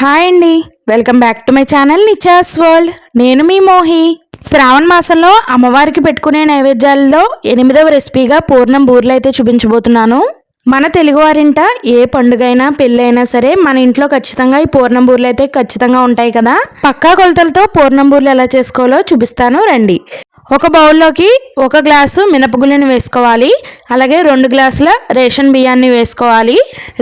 Hi అండి. Welcome back to my channel Nichas world. నేను మీ మోహి. శ్రావణ మాసంలో అమ్మవారికి పెట్టుకునే నైవేద్యాలలో ఎనిమిదవ రెసిపీగా పూర్ణం బూర్లు అయితే చూపించబోతున్నాను. మన తెలుగువారింట ఏ పండుగ అయినా పెళ్ళైనా సరే మన ఇంట్లో ఖచ్చితంగా ఈ పూర్ణం బూరెలు అయితే ఖచ్చితంగా ఉంటాయి కదా. పక్కా కొలతలతో పూర్ణం బూరెలు ఎలా చేసుకోవాలో చూపిస్తాను. రండి. ఒక బౌల్లోకి ఒక గ్లాసు మినపగుళ్ళని వేసుకోవాలి. అలాగే రెండు గ్లాసుల రేషన్ బియ్యాన్ని వేసుకోవాలి.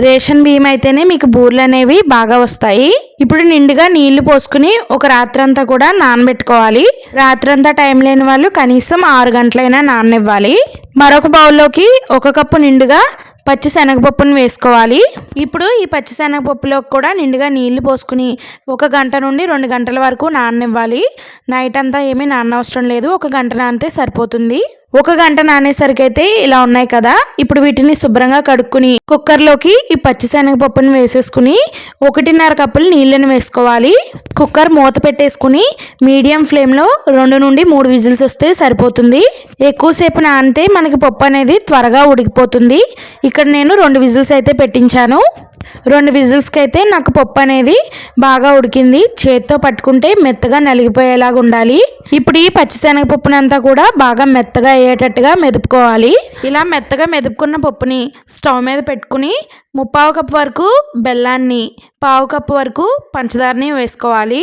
రేషన్ బియ్యం అయితేనే మీకు బూర్లు అనేవి బాగా వస్తాయి. ఇప్పుడు నిండుగా నీళ్ళు పోసుకుని ఒక రాత్రంతా కూడా నానబెట్టుకోవాలి. రాత్రంతా టైం లేని వాళ్ళు కనీసం ఆరు గంటలైనా నాననివ్వాలి. మరొక బౌల్లోకి ఒక కప్పు నిండుగా పచ్చి శనగపప్పును వేసుకోవాలి. ఇప్పుడు ఈ పచ్చి శనగపప్పులో కూడా నిండుగా నీళ్ళు పోసుకుని ఒక గంట నుండి రెండు గంటల వరకు నాననివ్వాలి. నైట్ అంతా ఏమీ నానవసరం లేదు. ఒక గంట నానితే సరిపోతుంది. ఒక గంట నానేసరికి అయితే ఇలా ఉన్నాయి కదా. ఇప్పుడు వీటిని శుభ్రంగా కడుక్కుని కుక్కర్లోకి ఈ పచ్చిశనగపప్పుని వేసేసుకుని ఒకటిన్నర కప్పులు నీళ్ళని వేసుకోవాలి. కుక్కర్ మూత పెట్టేసుకుని మీడియం ఫ్లేమ్లో రెండు నుండి మూడు విజిల్స్ వస్తే సరిపోతుంది. ఎక్కువసేపు నానితే మనకి పప్పు అనేది త్వరగా ఉడికిపోతుంది. ఇక్కడ నేను రెండు విజిల్స్ అయితే పెట్టించాను. రెండు విజిల్స్కి అయితే నాకు పప్పు అనేది బాగా ఉడికింది. చేత్తో పట్టుకుంటే మెత్తగా నలిగిపోయేలాగా ఉండాలి. ఇప్పుడు ఈ పచ్చిశనగపప్పునంతా కూడా బాగా మెత్తగా అయ్యేటట్టుగా మెదుపుకోవాలి. ఇలా మెత్తగా మెదుపుకున్న పప్పుని స్టవ్ మీద పెట్టుకుని ముప్పావు కప్పు వరకు బెల్లాన్ని పావు కప్పు వరకు పంచదారని వేసుకోవాలి.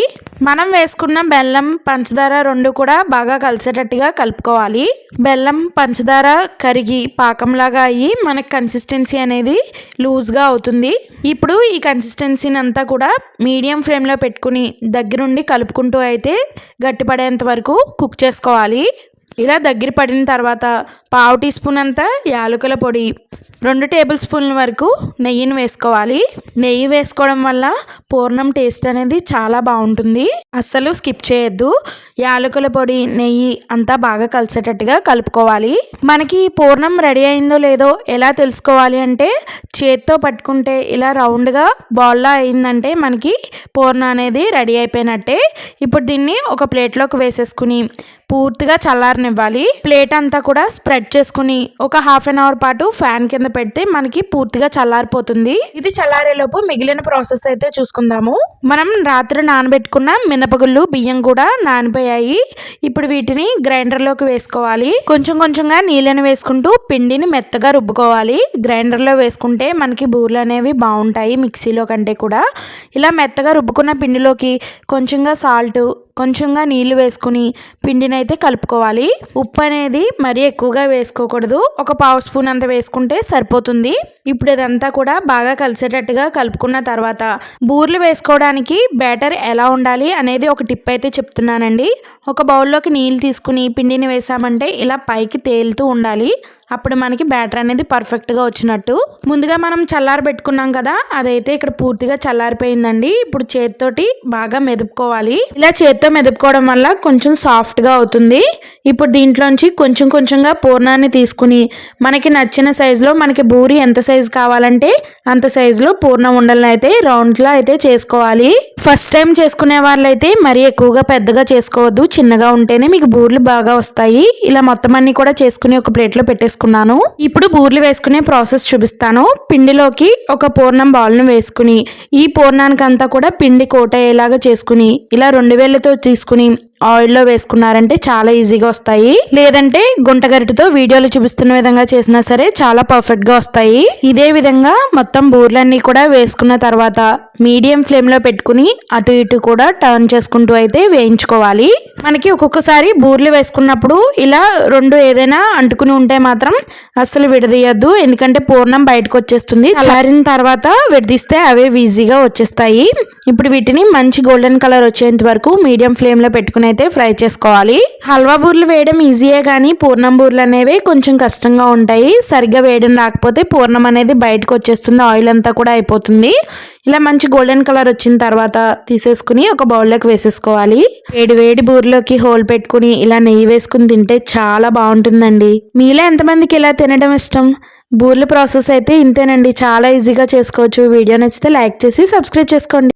మనం వేసుకున్న బెల్లం పంచదార రెండు కూడా బాగా కలిసేటట్టుగా కలుపుకోవాలి. బెల్లం పంచదార కరిగి పాకంలాగా అయ్యి మనకి కన్సిస్టెన్సీ అనేది లూజ్గా అవుతుంది. ఇప్పుడు ఈ కన్సిస్టెన్సీని అంతా కూడా మీడియం ఫ్లేమ్లో పెట్టుకుని దగ్గరుండి కలుపుకుంటూ అయితే గట్టిపడేంత వరకు కుక్ చేసుకోవాలి. ఇలా దగ్గర పడిన తర్వాత పావు టీ స్పూన్ అంతా యాలకుల పొడి రెండు టేబుల్ స్పూన్ల వరకు నెయ్యిని వేసుకోవాలి. నెయ్యి వేసుకోవడం వల్ల పూర్ణం టేస్ట్ అనేది చాలా బాగుంటుంది. అస్సలు స్కిప్ చేయొద్దు. యాలకుల పొడి నెయ్యి అంతా బాగా కలిసేటట్టుగా కలుపుకోవాలి. మనకి పూర్ణం రెడీ అయిందో లేదో ఎలా తెలుసుకోవాలి అంటే చేత్తో పట్టుకుంటే ఇలా రౌండ్గా బాల్లా అయిందంటే మనకి పూర్ణం అనేది రెడీ అయిపోయినట్టే. ఇప్పుడు దీన్ని ఒక ప్లేట్లోకి వేసేసుకుని పూర్తిగా చల్లారనివ్వాలి. ప్లేట్ అంతా కూడా స్ప్రెడ్ చేసుకుని ఒక హాఫ్ అన్ అవర్ పాటు ఫ్యాన్ కింద పెడితే మనకి పూర్తిగా చల్లారిపోతుంది. ఇది చల్లారేలోపు మిగిలిన ప్రాసెస్ అయితే చూసుకుందాము. మనం రాత్రి నానబెట్టుకున్న మినపగుళ్ళు బియ్యం కూడా నానిపోయాయి. ఇప్పుడు వీటిని గ్రైండర్లోకి వేసుకోవాలి. కొంచెం కొంచెంగా నీళ్ళని వేసుకుంటూ పిండిని మెత్తగా రుబ్బుకోవాలి. గ్రైండర్లో వేసుకుంటే మనకి బూర్లు అనేవి బాగుంటాయి మిక్సీలో కంటే కూడా. ఇలా మెత్తగా రుబ్బుకున్న పిండిలోకి కొంచెంగా సాల్ట్ కొంచెంగా నీళ్ళు వేసుకుని పిండిని అయితే కలుపుకోవాలి. ఉప్పు అనేది మరీ ఎక్కువగా వేసుకోకూడదు. ఒక పావు స్పూన్ అంత వేసుకుంటే సరిపోతుంది. ఇప్పుడు ఇదంతా కూడా బాగా కలిసేటట్టుగా కలుపుకున్న తర్వాత బూర్లు వేసుకోవడానికి బ్యాటర్ ఎలా ఉండాలి అనేది ఒక టిప్ అయితే చెప్తున్నానండి. ఒక బౌల్లోకి నీళ్ళు తీసుకుని పిండిని వేసామంటే ఇలా పైకి తేలుతూ ఉండాలి. అప్పుడు మనకి బ్యాటర్ అనేది పర్ఫెక్ట్గా వచ్చినట్టు. ముందుగా మనం చల్లారి పెట్టుకున్నాం కదా అదైతే ఇక్కడ పూర్తిగా చల్లారిపోయిందండి. ఇప్పుడు చేతితోటి బాగా మెదుపుకోవాలి. ఇలా చేతితో మెదుపుకోవడం వల్ల కొంచెం సాఫ్ట్గా అవుతుంది. ఇప్పుడు దీంట్లోంచి కొంచెం కొంచెంగా పూర్ణాన్ని తీసుకుని మనకి నచ్చిన సైజులో మనకి బూరి ఎంత సైజు కావాలంటే అంత సైజులో పూర్ణ ఉండలను అయితే రౌండ్లో అయితే చేసుకోవాలి. ఫస్ట్ టైం చేసుకునే వాళ్ళైతే మరీ ఎక్కువగా పెద్దగా చేసుకోవద్దు. చిన్నగా ఉంటేనే మీకు బూర్లు బాగా వస్తాయి. ఇలా మొత్తం అన్ని కూడా చేసుకుని ఒక ప్లేట్లో పెట్టేసుకున్నాను. ఇప్పుడు బూర్లు వేసుకునే ప్రాసెస్ చూపిస్తాను. పిండిలోకి ఒక పూర్ణం బాల్ను వేసుకుని ఈ పూర్ణానికి అంతా కూడా పిండి కోట అయ్యేలాగా చేసుకుని ఇలా రెండు వేలతో తీసుకుని ఆయిల్లో వేసుకున్నారంటే చాలా ఈజీగా వస్తాయి. లేదంటే గుంట గరిటతో వీడియోలో చూపిస్తున్న విధంగా చేసినా సరే చాలా పర్ఫెక్ట్గా వస్తాయి. ఇదే విధంగా మొత్తం బూర్లన్నీ కూడా వేసుకున్న తర్వాత మీడియం ఫ్లేమ్లో పెట్టుకుని అటు ఇటు కూడా టర్న్ చేసుకుంటూ అయితే వేయించుకోవాలి. మనకి ఒక్కొక్కసారి బూర్లు వేసుకున్నప్పుడు ఇలా రెండు ఏదైనా అంటుకుని ఉంటే మాత్రం అస్సలు విడదీయద్దు. ఎందుకంటే పూర్ణం బయటకు వచ్చేస్తుంది. చల్లారిన తర్వాత విడదీస్తే అవే ఈజీగా వచ్చేస్తాయి. ఇప్పుడు వీటిని మంచి గోల్డెన్ కలర్ వచ్చేంత వరకు మీడియం ఫ్లేమ్లో పెట్టుకుని అయితే ఫ్రై చేసుకోవాలి. హల్వా బూర్లు వేయడం ఈజీయే కానీ పూర్ణం బూర్లు అనేవి కొంచెం కష్టంగా ఉంటాయి. సరిగ్గా వేయడం రాకపోతే పూర్ణం అనేది బయటకు వచ్చేస్తుంది. ఆయిల్ అంతా కూడా అయిపోతుంది. ఇలా మంచి గోల్డెన్ కలర్ వచ్చిన తర్వాత తీసేసుకుని ఒక బౌల్లోకి వేసేసుకోవాలి. వేడి వేడి బూరిలోకి హోల్ పెట్టుకుని ఇలా నెయ్యి వేసుకుని తింటే చాలా బాగుంటుందండి. మీలో ఎంతమందికి ఇలా తినడం ఇష్టం? బూర్ల ప్రాసెస్ అయితే ఇంతేనండి. చాలా ఈజీగా చేసుకోవచ్చు. వీడియో నచ్చితే లైక్ చేసి సబ్స్క్రైబ్ చేసుకోండి.